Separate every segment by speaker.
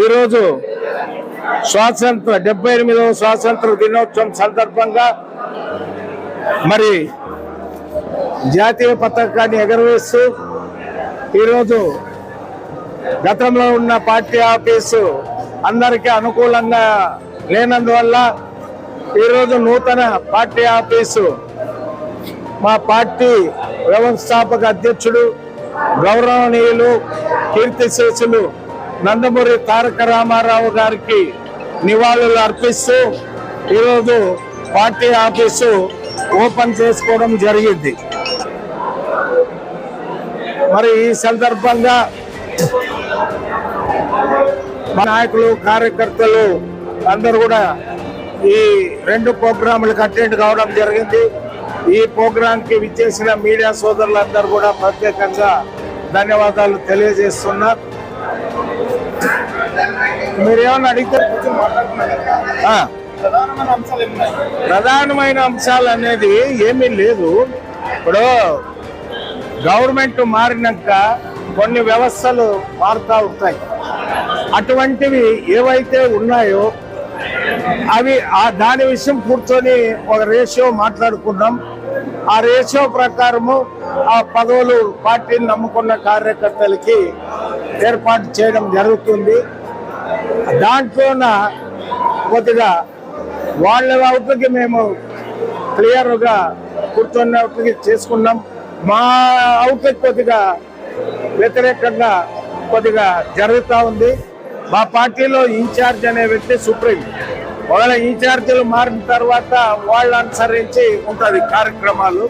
Speaker 1: ఈరోజు స్వాతంత్ర డెబ్బై ఎనిమిదవ స్వాతంత్ర దినోత్సవం సందర్భంగా మరి జాతీయ పతాకాన్ని ఎగరవేస్తూ ఈరోజు గతంలో ఉన్న పార్టీ ఆఫీసు అందరికీ అనుకూలంగా లేనందువల్ల ఈరోజు నూతన పార్టీ ఆఫీసు మా పార్టీ వ్యవస్థాపక అధ్యక్షుడు గౌరవనీయులు కీర్తిశేషులు నందమూరి తారక రామారావు గారికి నివాళులు అర్పిస్తూ ఈరోజు పార్టీ ఆఫీసు ఓపెన్ చేసుకోవడం జరిగింది. మరి ఈ సందర్భంగా నాయకులు కార్యకర్తలు అందరు కూడా ఈ రెండు ప్రోగ్రాములకు అటెండ్ కావడం జరిగింది. ఈ ప్రోగ్రాంకి విచ్చేసిన మీడియా సోదరులందరూ కూడా ప్రత్యేకంగా ధన్యవాదాలు తెలియజేస్తున్నారు. మీరు ఏమన్నా అడిగితే
Speaker 2: ప్రధానమైన అంశాలు
Speaker 1: ప్రధానమైన అంశాలు అనేది ఏమీ లేదు. ఇప్పుడు గవర్నమెంట్ మారినాక కొన్ని వ్యవస్థలు మారుతూ ఉంటాయి. అటువంటివి ఏవైతే ఉన్నాయో అవి ఆ దాని విషయం కూర్చొని ఒక రేషియో మాట్లాడుకున్నాం. ఆ రేషియో ప్రకారము ఆ పదవులు పార్టీని నమ్ముకున్న కార్యకర్తలకి ఏర్పాటు చేయడం జరుగుతుంది. దాంట్లోన కొద్దిగా వాళ్ళ అవుట్కి మేము క్లియర్గా కూర్చొని అవుతుంది చేసుకున్నాం. మా అవుట్కి కొద్దిగా వ్యతిరేకంగా కొద్దిగా జరుగుతూ ఉంది. మా పార్టీలో ఇన్ఛార్జ్ అనే వ్యక్తి సుప్రీం. ఒకవేళ ఇన్ఛార్జీలు మారిన తర్వాత వాళ్ళు అనుసరించి ఉంటుంది కార్యక్రమాలు.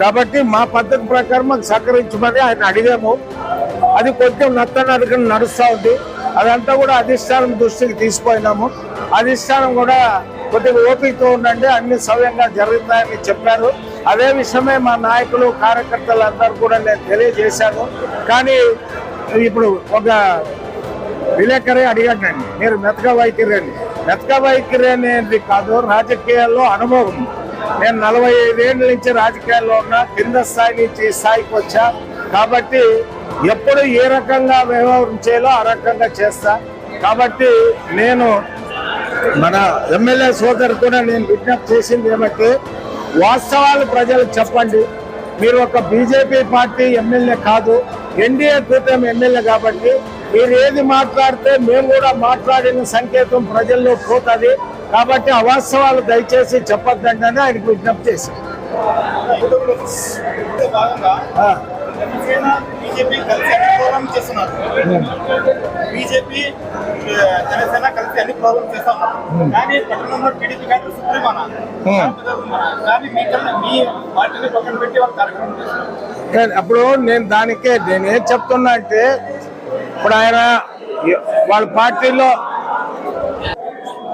Speaker 1: కాబట్టి మా పద్ధతి ప్రకారం మాకు సహకరించమని ఆయన అడిగాము. అది కొంచెం నత్తనడకన నడుస్తూ ఉంది. అదంతా కూడా అధిష్టానం దృష్టికి తీసిపోయినాము అధిష్టానం కూడా కొద్దిగా ఓపికతో ఉండండి అన్ని సవ్యంగా జరుగుతాయని చెప్పారు. అదే విషయమే మా నాయకులు కార్యకర్తలు అందరూ కూడా నేను తెలియజేశాను. కానీ ఇప్పుడు ఒక విలేకరే అడిగాడండి మీరు మెతక వైఖరి మెతక వైఖరి అనేది కాదు రాజకీయాల్లో అనుభవం. నేను నలభై ఐదేళ్ళ నుంచి రాజకీయాల్లో ఉన్నా కింద స్థాయి నుంచి స్థాయికి వచ్చా. కాబట్టి ఎప్పుడు ఏ రకంగా వ్యవహరించేలో ఆ రకంగా చేస్తా. కాబట్టి నేను మన ఎమ్మెల్యే సోదరు కూడా నేను విజ్ఞప్తి చేసింది ఏమంటే వాస్తవాలు ప్రజలకు చెప్పండి. మీరు ఒక బీజేపీ పార్టీ ఎమ్మెల్యే కాదు ఎన్డీఏ కూటమి ఎమ్మెల్యే కాబట్టి మీరు ఏది మాట్లాడితే మేము కూడా మాట్లాడిన సంకేతం ప్రజల్లో పోతుంది. కాబట్టి అవాస్తవాలు దయచేసి చెప్పొద్దండి అని ఆయనకు విజ్ఞప్తి ఆ,
Speaker 2: జనసేన బీజేపీ కలిసి అన్ని ప్రోగ్రామ్ చేస్తున్నారు. బీజేపీ జనసేన కలిసి అన్ని ప్రోగ్రామ్ చేస్తా. కానీ పట్టణంలో టీడీపీ కానీ సుప్రీం అన్న కానీ మీ మీ పార్టీని పక్కన పెట్టి వాళ్ళు కార్యక్రమం చేస్తున్నారు.
Speaker 1: అప్పుడు నేను దానికే నేను ఏం చెప్తున్నా అంటే ఇప్పుడు ఆయన వాళ్ళ పార్టీలో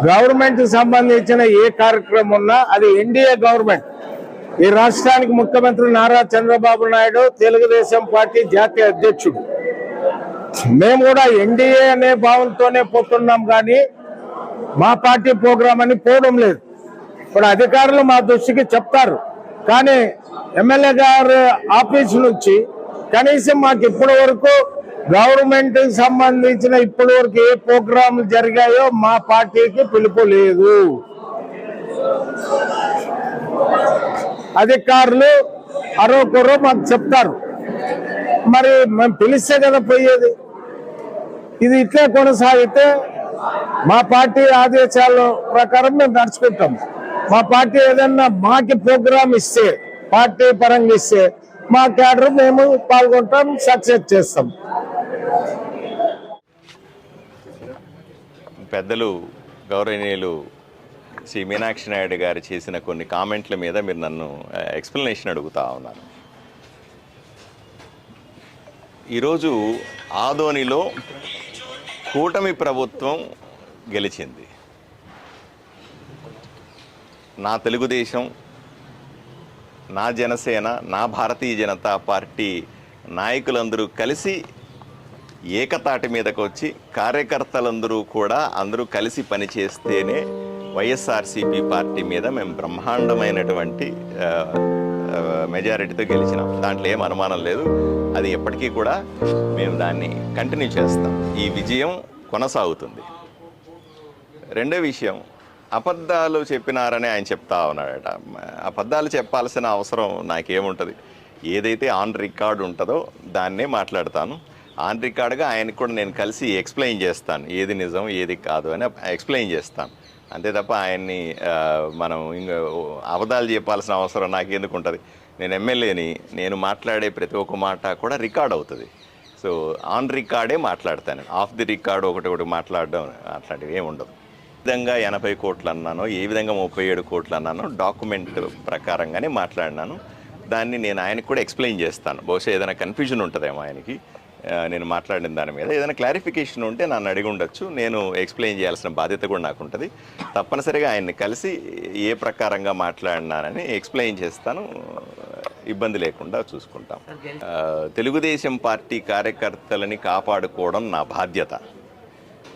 Speaker 1: గవర్నమెంట్ సంబంధించిన ఏ కార్యక్రమం ఉన్నా అది ఎన్డీఏ గవర్నమెంట్. ఈ రాష్ట్రానికి ముఖ్యమంత్రి నారా చంద్రబాబు నాయుడు తెలుగుదేశం పార్టీ జాతీయ అధ్యక్షుడు. మేము కూడా ఎన్డీఏ అనే భావంతోనే పోతున్నాం కానీ మా పార్టీ ప్రోగ్రామ్ అని పోవడం లేదు. ఇప్పుడు అధికారులు మా దృష్టికి చెప్తారు. కానీ ఎమ్మెల్యే గారు ఆఫీస్ నుంచి కనీసం మాకు ఇప్పటి వరకు గవర్నమెంట్ సంబంధించిన ఇప్పటి వరకు ఏ ప్రోగ్రాంలు జరిగాయో మా పార్టీకి పిలుపు లేదు. అధికారులు అరవకరో మాకు చెప్తారు. మరి మేము పిలిస్తే కదా పోయేది. ఇది ఇట్లే కొనసాగితే మా పార్టీ ఆదేశాల ప్రకారం మేము నడుచుకుంటాం. మా పార్టీ ఏదన్నా మాకి ప్రోగ్రామ్ ఇస్తే పార్టీ పరంగా ఇస్తే మా క్యాడర్ మేము పాల్గొంటాం సక్సెస్ చేస్తాం.
Speaker 3: పెద్దలు గౌరవనీయులు శ్రీ మీనాక్షి నాయుడు గారు చేసిన కొన్ని కామెంట్ల మీద మీరు నన్ను ఎక్స్ప్లెనేషన్ అడుగుతా ఉన్నారు. ఈరోజు ఆదోనిలో కూటమి ప్రభుత్వం గెలిచింది. నా తెలుగుదేశం నా జనసేన నా భారతీయ జనతా పార్టీ నాయకులందరూ కలిసి ఏకతాటి మీదకు వచ్చి కార్యకర్తలందరూ కూడా అందరూ కలిసి పనిచేస్తేనే వైఎస్ఆర్సీపీ పార్టీ మీద మేము బ్రహ్మాండమైనటువంటి మెజారిటీతో గెలిచినాం. దాంట్లో ఏం అనుమానం లేదు. అది ఎప్పటికీ కూడా మేము దాన్ని కంటిన్యూ చేస్తాం. ఈ విజయం కొనసాగుతుంది. రెండో విషయం అబద్ధాలు చెప్పినారని ఆయన చెప్తా ఉన్నాడట. అబద్ధాలు చెప్పాల్సిన అవసరం నాకేముంటుంది? ఏదైతే ఆన్ రికార్డ్ ఉంటుందో దాన్నే మాట్లాడతాను. ఆన్ రికార్డ్గా ఆయనకు కూడా నేను కలిసి ఎక్స్ప్లెయిన్ చేస్తాను. ఏది నిజం ఏది కాదు అని ఎక్స్ప్లెయిన్ చేస్తాను. అంతే తప్ప ఆయన్ని మనం ఇంకా అబద్ధాలు చెప్పాల్సిన అవసరం నాకెందుకు ఉంటుంది నేను ఎమ్మెల్యేని నేను మాట్లాడే ప్రతి ఒక్క మాట కూడా రికార్డ్ అవుతుంది. సో ఆన్ రికార్డే మాట్లాడతాను. ఆఫ్ ది రికార్డ్ ఒకటి ఒకటి మాట్లాడడం అట్లాంటివి ఏమి ఉండదు. విధంగా ఎనభై కోట్లు అన్నానో ఏ విధంగా ముప్పై ఏడు కోట్లు అన్నానో డాక్యుమెంట్ ప్రకారంగానే మాట్లాడినాను. దాన్ని నేను ఆయనకు కూడా ఎక్స్ప్లెయిన్ చేస్తాను. బహుశా ఏదైనా కన్ఫ్యూజన్ ఉంటుందేమో ఆయనకి. నేను మాట్లాడిన దాని మీద. ఏదైనా క్లారిఫికేషన్ ఉంటే నన్ను అడిగి ఉండొచ్చు. నేను ఎక్స్ప్లెయిన్ చేయాల్సిన బాధ్యత కూడా నాకు ఉంటుంది. తప్పనిసరిగా ఆయన్ని కలిసి ఏ ప్రకారంగా మాట్లాడినానని ఎక్స్ప్లెయిన్ చేస్తాను. ఇబ్బంది లేకుండా చూసుకుంటాం. తెలుగుదేశం పార్టీ కార్యకర్తలని కాపాడుకోవడం నా బాధ్యత.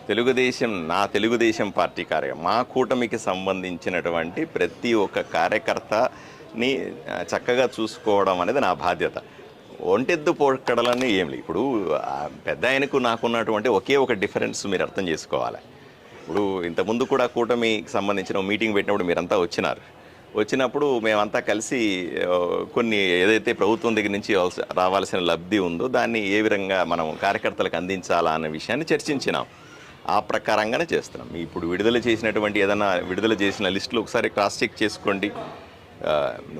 Speaker 3: తెలుగుదేశం నా తెలుగుదేశం పార్టీ కార్య మా కూటమికి సంబంధించినటువంటి ప్రతి ఒక్క కార్యకర్తని చక్కగా చూసుకోవడం అనేది నా బాధ్యత. ఒంటెద్దు పోకడలని ఏం లేదు ఇప్పుడు పెద్ద ఆయనకు నాకున్నటువంటి ఒకే ఒక డిఫరెన్స్ మీరు అర్థం చేసుకోవాలి. ఇప్పుడు ఇంతకుముందు కూడా కూటమికి సంబంధించిన మీటింగ్ పెట్టినప్పుడు మీరంతా వచ్చినారు. వచ్చినప్పుడు మేమంతా కలిసి కొన్ని ఏదైతే ప్రభుత్వం దగ్గర నుంచి రావాల్సిన లబ్ధి ఉందో దాన్ని ఏ విధంగా మనం కార్యకర్తలకు అందించాలా అనే విషయాన్ని చర్చించినాం. ఆ ప్రకారంగానే చేస్తున్నాం. ఇప్పుడు విడుదల చేసినటువంటి ఏదైనా విడుదల చేసిన లిస్టులు ఒకసారి క్రాస్ చెక్ చేసుకోండి.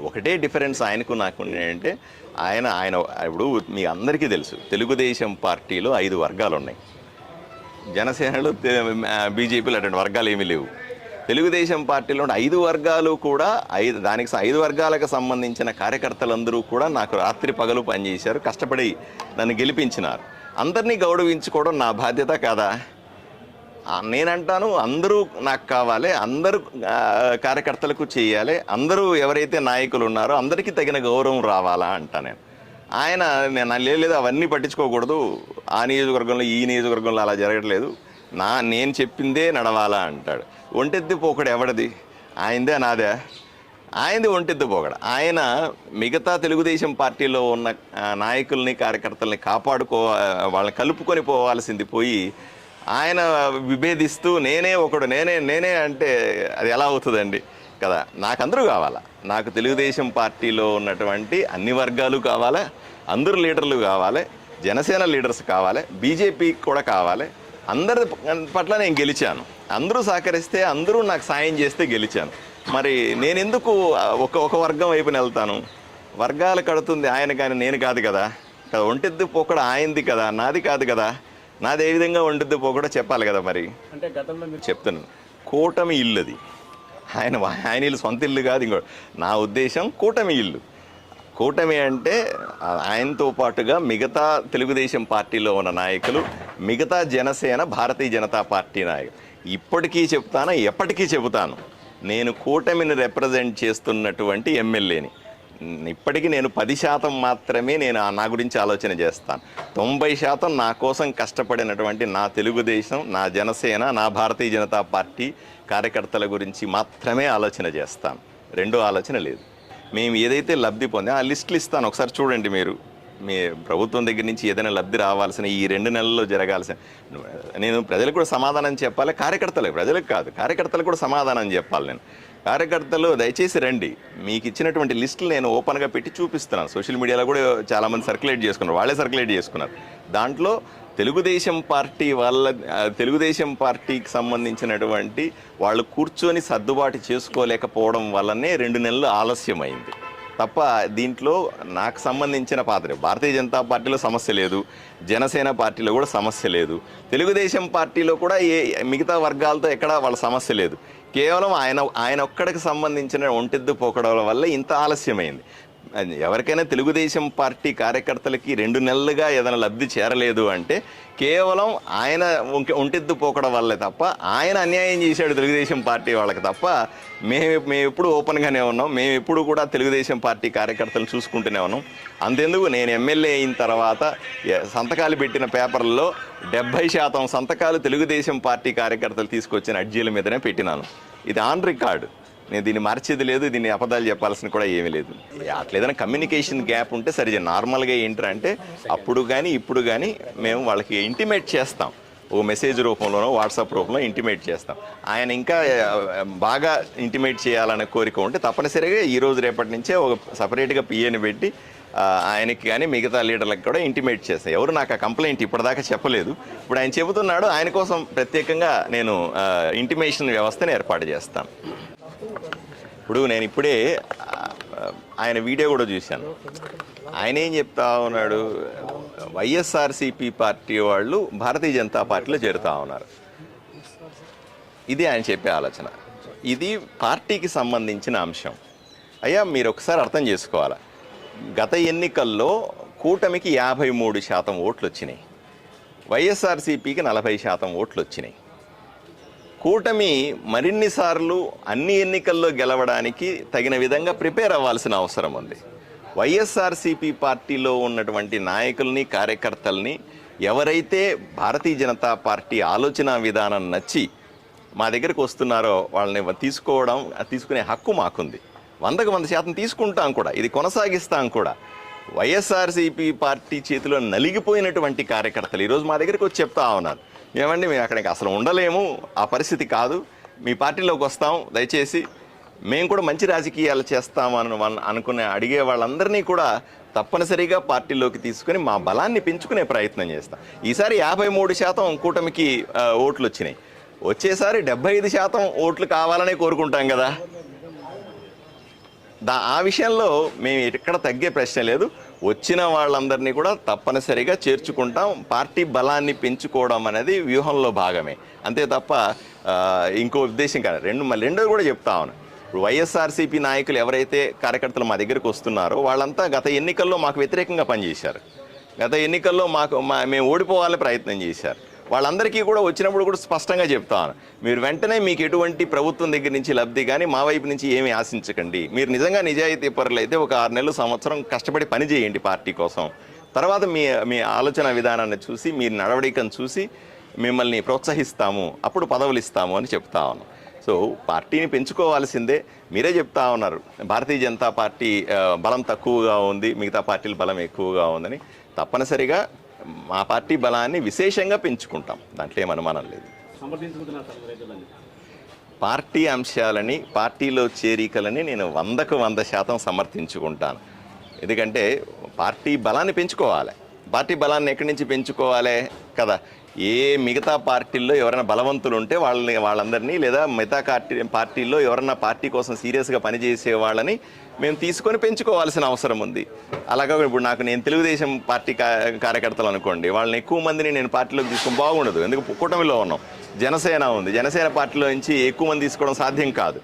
Speaker 3: ఒకటే డిఫరెన్స్ ఆయనకు నాకు ఏంటంటే ఆయన ఆయన ఇప్పుడు మీ అందరికీ తెలుసు తెలుగుదేశం పార్టీలో ఐదు వర్గాలు ఉన్నాయి జనసేనలో బీజేపీలో అటువంటి వర్గాలు ఏమీ లేవు. తెలుగుదేశం పార్టీలో ఐదు వర్గాలు కూడా ఐదు దానికి ఐదు వర్గాలకు సంబంధించిన కార్యకర్తలందరూ కూడా నాకు రాత్రి పగలు పనిచేశారు కష్టపడి నన్ను గెలిపించినారు. అందరినీ గౌరవించుకోవడం నా బాధ్యత కాదా? నేనంటాను అందరూ నాకు కావాలి అందరూ కార్యకర్తలకు చేయాలి అందరూ ఎవరైతే నాయకులు ఉన్నారో అందరికీ తగిన గౌరవం రావాలా అంటా నేను. ఆయన నేను లేదు అవన్నీ పట్టించుకోకూడదు. ఆ నియోజకవర్గంలో ఈ నియోజకవర్గంలో అలా జరగట్లేదు. నా నేను చెప్పిందే నడవాలా అంటాడు. ఒంటెద్ది పోకడు ఎవడిది? ఆయనదే నాదే. ఆయనది ఒంటెద్దు పోకడ. ఆయన మిగతా తెలుగుదేశం పార్టీలో ఉన్న నాయకుల్ని కార్యకర్తల్ని కాపాడుకో వాళ్ళని కలుపుకొని పోవాల్సింది పోయి ఆయన విభేదిస్తూ నేనే ఒకడు నేనే నేనే అంటే అది ఎలా అవుతుందండి? కదా నాకు అందరూ కావాలా. నాకు తెలుగుదేశం పార్టీలో ఉన్నటువంటి అన్ని వర్గాలు కావాలి అందరు లీడర్లు కావాలి జనసేన లీడర్స్ కావాలి బీజేపీ కూడా కావాలి. అందరి పట్ల నేను గెలిచాను. అందరూ సహకరిస్తే అందరూ నాకు సాయం చేస్తే గెలిచాను. మరి నేను ఎందుకు ఒక ఒక వర్గం వైపున వెళ్తాను? వర్గాలు కడుతుంది ఆయన కానీ నేను కాదు కదా. కదా ఒంటిద్దు పోకడ ఆయనది కదా నాది కాదు కదా. నాది ఏ విధంగా ఒంటిద్దు పోకడ చెప్పాలి కదా మరి.
Speaker 1: అంటే గతంలో మీరు
Speaker 3: చెప్తున్నాను కూటమి ఇల్లు అది. ఆయన ఆయన ఇల్లు సొంత ఇల్లు కాదు ఇంకో. నా ఉద్దేశం కూటమి ఇల్లు. కూటమి అంటే ఆయనతో పాటుగా మిగతా తెలుగుదేశం పార్టీలో ఉన్న నాయకులు మిగతా జనసేన భారతీయ జనతా పార్టీ నాయకులు. ఇప్పటికీ చెప్తాను? ఎప్పటికీ చెబుతాను. నేను కూటమిని రిప్రజెంట్ చేస్తున్నటువంటి ఎమ్మెల్యేని. ఇప్పటికీ నేను పది శాతం మాత్రమే నేను నా గురించి ఆలోచన చేస్తాను. తొంభై శాతం నా కోసం కష్టపడినటువంటి నా తెలుగుదేశం నా జనసేన నా భారతీయ జనతా పార్టీ కార్యకర్తల గురించి మాత్రమే ఆలోచన చేస్తాను. రెండో ఆలోచన లేదు. మేము ఏదైతే లబ్ధి పొందా ఆ లిస్టులు ఇస్తాను. ఒకసారి చూడండి మీరు. మీ ప్రభుత్వం దగ్గర నుంచి ఏదైనా లబ్ధి రావాల్సిన ఈ రెండు నెలల్లో జరగాల్సిన నేను ప్రజలకు కూడా సమాధానం చెప్పాలి. కార్యకర్తలకు ప్రజలకు కాదు కార్యకర్తలకు కూడా సమాధానం చెప్పాలి నేను. కార్యకర్తలు దయచేసి రండి. మీకు ఇచ్చినటువంటి లిస్టులు నేను ఓపెన్గా పెట్టి చూపిస్తున్నాను. సోషల్ మీడియాలో కూడా చాలామంది సర్క్యులేట్ చేసుకున్నారు. వాళ్ళే సర్క్యులేట్ చేసుకున్నారు. దాంట్లో తెలుగుదేశం పార్టీ వాళ్ళ తెలుగుదేశం పార్టీకి సంబంధించినటువంటి వాళ్ళు కూర్చొని సర్దుబాటు చేసుకోలేకపోవడం వల్లనే రెండు నెలలు ఆలస్యమైంది. తప్ప దీంట్లో నాకు సంబంధించిన పాత్ర భారతీయ జనతా పార్టీలో సమస్య లేదు. జనసేన పార్టీలో కూడా సమస్య లేదు. తెలుగుదేశం పార్టీలో కూడా ఏ మిగతా వర్గాలతో ఎక్కడ వాళ్ళ సమస్య లేదు. కేవలం ఆయన ఆయన ఒక్కడికి సంబంధించిన ఒంటిద్దు పోకడల వల్ల ఇంత ఆలస్యమైంది. ఎవరికైనా తెలుగుదేశం పార్టీ కార్యకర్తలకి రెండు నెలలుగా ఏదైనా లబ్ధి చేరలేదు అంటే కేవలం ఆయన ఒంటిద్దు ఒంటెద్దు పోకడం వల్లే తప్ప ఆయన అన్యాయం చేశాడు తెలుగుదేశం పార్టీ వాళ్ళకి తప్ప మేము మేము ఎప్పుడు ఓపెన్గానే ఉన్నాం. మేము ఎప్పుడు కూడా తెలుగుదేశం పార్టీ కార్యకర్తలు చూసుకుంటూనే ఉన్నాం. అంతెందుకు నేను ఎమ్మెల్యే అయిన తర్వాత సంతకాలు పెట్టిన పేపర్లలో డెబ్బై శాతం సంతకాలు తెలుగుదేశం పార్టీ కార్యకర్తలు తీసుకొచ్చిన అర్జీల మీదనే పెట్టినాను. ఇది ఆన్ రికార్డు. నేను దీన్ని మార్చేది లేదు దీన్ని అబద్ధాలు చెప్పాల్సిన కూడా ఏమీ లేదు. అట్లా ఏదైనా కమ్యూనికేషన్ గ్యాప్ ఉంటే సరిగా నార్మల్గా ఏంటంటే అప్పుడు కానీ ఇప్పుడు కానీ మేము వాళ్ళకి ఇంటిమేట్ చేస్తాం. ఓ మెసేజ్ రూపంలోనో వాట్సాప్ రూపంలో ఇంటిమేట్ చేస్తాం. ఆయన ఇంకా బాగా ఇంటిమేట్ చేయాలనే కోరిక ఉంటే తప్పనిసరిగా ఈ రోజు రేపటి నుంచే ఒక సపరేట్గా పిఏని పెట్టి ఆయనకి కానీ మిగతా లీడర్లకు కూడా ఇంటిమేట్ చేస్తాం. ఎవరు నాకు ఆ కంప్లైంట్ ఇప్పటిదాకా చెప్పలేదు. ఇప్పుడు ఆయన చెబుతున్నాడు ఆయన కోసం ప్రత్యేకంగా నేను ఇంటిమేషన్ వ్యవస్థను ఏర్పాటు చేస్తాను. ఇప్పుడు నేను ఇప్పుడే ఆయన వీడియో కూడా చూశాను. ఆయన ఏం చెప్తా ఉన్నాడు? వైఎస్ఆర్సీపీ పార్టీ వాళ్ళు భారతీయ జనతా పార్టీలో చేరుతా ఉన్నారు. ఇది ఆయన చెప్పే ఆలోచన. ఇది పార్టీకి సంబంధించిన అంశం. అయ్యా మీరు ఒకసారి అర్థం చేసుకోవాలి? గత ఎన్నికల్లో కూటమికి యాభై మూడు శాతం ఓట్లు వచ్చినాయి. వైఎస్ఆర్సీపీకి నలభై శాతం ఓట్లు వచ్చినాయి. కూటమి మరిన్నిసార్లు అన్ని ఎన్నికల్లో గెలవడానికి తగిన విధంగా ప్రిపేర్ అవ్వాల్సిన అవసరం ఉంది. వైఎస్ఆర్సీపీ పార్టీలో ఉన్నటువంటి నాయకుల్ని కార్యకర్తల్ని ఎవరైతే భారతీయ జనతా పార్టీ ఆలోచన విధానం నచ్చి మా దగ్గరికి వస్తున్నారో వాళ్ళని తీసుకోవడం తీసుకునే హక్కు మాకుంది. వందకు వంద శాతం తీసుకుంటాం కూడా ఇది కొనసాగిస్తాం కూడా. వైఎస్ఆర్సీపీ పార్టీ చేతిలో నలిగిపోయినటువంటి కార్యకర్తలు ఈరోజు మా దగ్గరికి వచ్చి చెప్తా ఉన్నారు. ఏమండి మేము అక్కడికి అసలు ఉండలేము. ఆ పరిస్థితి కాదు. మీ పార్టీలోకి వస్తాం. దయచేసి మేము కూడా మంచి రాజకీయాలు చేస్తామని వాళ్ళ- అనుకునే అడిగే వాళ్ళందరినీ కూడా తప్పనిసరిగా పార్టీలోకి తీసుకుని మా బలాన్ని పెంచుకునే ప్రయత్నం చేస్తాం. ఈసారి యాభై మూడు శాతం కూటమికి ఓట్లు వచ్చినాయి వచ్చేసారి డెబ్బై ఐదు శాతం ఓట్లు కావాలనే కోరుకుంటాం కదా. దా ఆ విషయంలో మేము ఎక్కడ తగ్గే ప్రశ్న లేదు. వచ్చిన వాళ్ళందరినీ కూడా తప్పనిసరిగా చేర్చుకుంటాం. పార్టీ బలాన్ని పెంచుకోవడం అనేది వ్యూహంలో భాగమే. అంతే తప్ప ఇంకో ఉద్దేశం కాదు. రెండు మళ్ళీ రెండోది కూడా చెప్తా ఉన్నాను ఇప్పుడు వైఎస్ఆర్సీపీ నాయకులు ఎవరైతే కార్యకర్తలు మా దగ్గరికి వస్తున్నారో వాళ్ళంతా గత ఎన్నికల్లో మాకు వ్యతిరేకంగా పనిచేశారు. గత ఎన్నికల్లో మాకు మా మేము ఓడిపోవాలని ప్రయత్నం చేశారు. వాళ్ళందరికీ కూడా వచ్చినప్పుడు కూడా స్పష్టంగా చెప్తాను. మీరు వెంటనే మీకు ఎటువంటి ప్రభుత్వం దగ్గర నుంచి లబ్ధి కానీ మా వైపు నుంచి ఏమీ ఆశించకండి. మీరు నిజంగా నిజాయితీ పరులు అయితే ఒక ఆరు నెలలు సంవత్సరం కష్టపడి పని చేయండి పార్టీ కోసం. తర్వాత మీ మీ ఆలోచన విధానాన్ని చూసి మీ నడవడికను చూసి మిమ్మల్ని ప్రోత్సహిస్తాము అప్పుడు పదవులు ఇస్తాము అని చెప్తా ఉన్నాం. సో పార్టీని పెంచుకోవాల్సిందే. మీరే చెప్తా ఉన్నారు. భారతీయ జనతా పార్టీ బలం తక్కువగా ఉంది మిగతా పార్టీల బలం ఎక్కువగా ఉందని. తప్పనిసరిగా మా పార్టీ బలాన్ని విశేషంగా పెంచుకుంటాం. దాంట్లో ఏం అనుమానం లేదు. పార్టీ అంశాలని పార్టీలో చేరికలని నేను వందకు వంద శాతం సమర్థించుకుంటాను. ఎందుకంటే పార్టీ బలాన్ని పెంచుకోవాలి. పార్టీ బలాన్ని ఎక్కడి నుంచి పెంచుకోవాలి కదా? ఏ మిగతా పార్టీల్లో ఎవరైనా బలవంతులు ఉంటే వాళ్ళని వాళ్ళందరినీ లేదా మిగతా పార్టీ పార్టీల్లో ఎవరైనా పార్టీ కోసం సీరియస్గా పనిచేసే వాళ్ళని మేము తీసుకొని పెంచుకోవాల్సిన అవసరం ఉంది. అలాగా ఇప్పుడు నాకు నేను తెలుగుదేశం పార్టీ కా- కార్యకర్తలు అనుకోండి వాళ్ళని ఎక్కువ మందిని నేను పార్టీలోకి తీసుకొని బాగుండదు. ఎందుకు? కూటమిలో ఉన్నాం. జనసేన ఉంది. జనసేన పార్టీలో నుంచి ఎక్కువ మంది తీసుకోవడం సాధ్యం కాదు.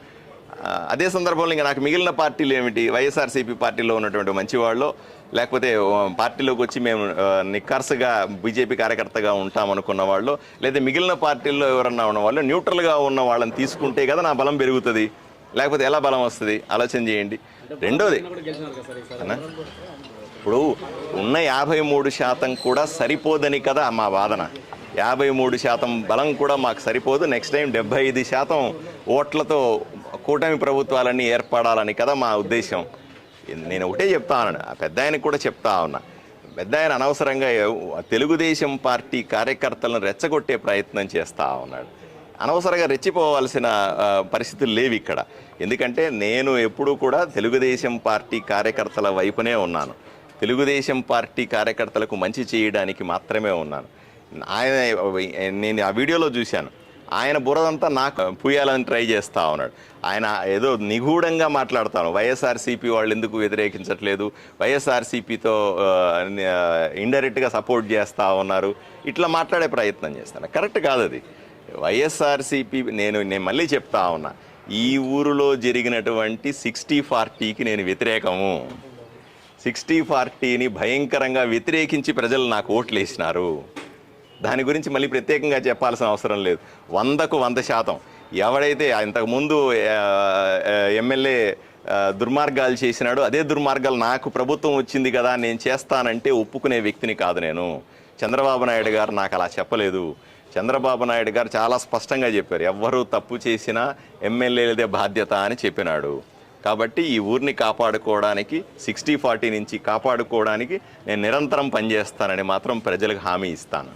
Speaker 3: అదే సందర్భంలో ఇంకా నాకు మిగిలిన పార్టీలు ఏమిటి? వైఎస్ఆర్సీపీ పార్టీలో ఉన్నటువంటి మంచి వాళ్ళు లేకపోతే పార్టీలోకి వచ్చి మేము నిక్కర్సుగా బీజేపీ కార్యకర్తగా ఉంటాం అనుకున్న వాళ్ళు లేదా మిగిలిన పార్టీల్లో ఎవరన్నా ఉన్న వాళ్ళు న్యూట్రల్గా ఉన్న వాళ్ళని తీసుకుంటే కదా నా బలం పెరుగుతుంది. లేకపోతే ఎలా బలం వస్తుంది? ఆలోచన చేయండి. రెండోది? ఇప్పుడు ఉన్న యాభై మూడు శాతం కూడా సరిపోదని కదా మా వాదన. యాభై మూడు శాతం బలం కూడా మాకు సరిపోదు. నెక్స్ట్ టైం డెబ్బై ఐదు శాతం ఓట్లతో కూటమి ప్రభుత్వాలన్నీ ఏర్పడాలని కదా మా ఉద్దేశం. నేను ఒకటే చెప్తా ఉన్నాను ఆ పెద్ద ఆయనకు కూడా చెప్తా ఉన్నా. పెద్ద ఆయన అనవసరంగా తెలుగుదేశం పార్టీ కార్యకర్తలను రెచ్చగొట్టే ప్రయత్నం చేస్తా ఉన్నాడు. అనవసరంగా రెచ్చిపోవాల్సిన పరిస్థితులు లేవు ఇక్కడ. ఎందుకంటే నేను ఎప్పుడూ కూడా తెలుగుదేశం పార్టీ కార్యకర్తల వైపునే ఉన్నాను. తెలుగుదేశం పార్టీ కార్యకర్తలకు మంచి చేయడానికి మాత్రమే ఉన్నాను. ఆయన నేను ఆ వీడియోలో చూశాను. ఆయన బురదంతా నాకు. పూయాలని ట్రై చేస్తా ఉన్నాడు. ఆయన ఏదో నిగూఢంగా మాట్లాడతాను వైఎస్ఆర్సీపీ వాళ్ళు ఎందుకు వ్యతిరేకించట్లేదు? వైఎస్ఆర్సీపీతో ఇండైరెక్ట్గా సపోర్ట్ చేస్తూ ఉన్నారు. ఇట్లా మాట్లాడే ప్రయత్నం చేస్తాను. కరెక్ట్ కాదు అది. వైఎస్ఆర్సీపీ నేను నేను మళ్ళీ చెప్తా ఉన్నా. ఈ ఊరిలో జరిగినటువంటి సిక్స్టీ ఫార్టీకి నేను వ్యతిరేకము. సిక్స్టీ ఫార్టీని భయంకరంగా వ్యతిరేకించి ప్రజలు నాకు ఓట్లు వేసినారు దాని గురించి మళ్ళీ ప్రత్యేకంగా చెప్పాల్సిన అవసరం లేదు. వందకు వంద శాతం. ఎవడైతే ఇంతకుముందు ఎమ్మెల్యే దుర్మార్గాలు చేసినాడో అదే దుర్మార్గాలు నాకు ప్రభుత్వం వచ్చింది కదా నేను చేస్తానంటే ఒప్పుకునే వ్యక్తిని కాదు నేను. చంద్రబాబు నాయుడు గారు నాకు అలా చెప్పలేదు. చంద్రబాబు నాయుడు గారు చాలా స్పష్టంగా చెప్పారు. ఎవ్వరూ తప్పు చేసినా ఎమ్మెల్యేలదే బాధ్యత అని చెప్పినాడు. కాబట్టి ఈ ఊరిని కాపాడుకోవడానికి సిక్స్టీ ఫార్టీ నుంచి కాపాడుకోవడానికి నేను నిరంతరం పనిచేస్తానని మాత్రం ప్రజలకు హామీ ఇస్తాను.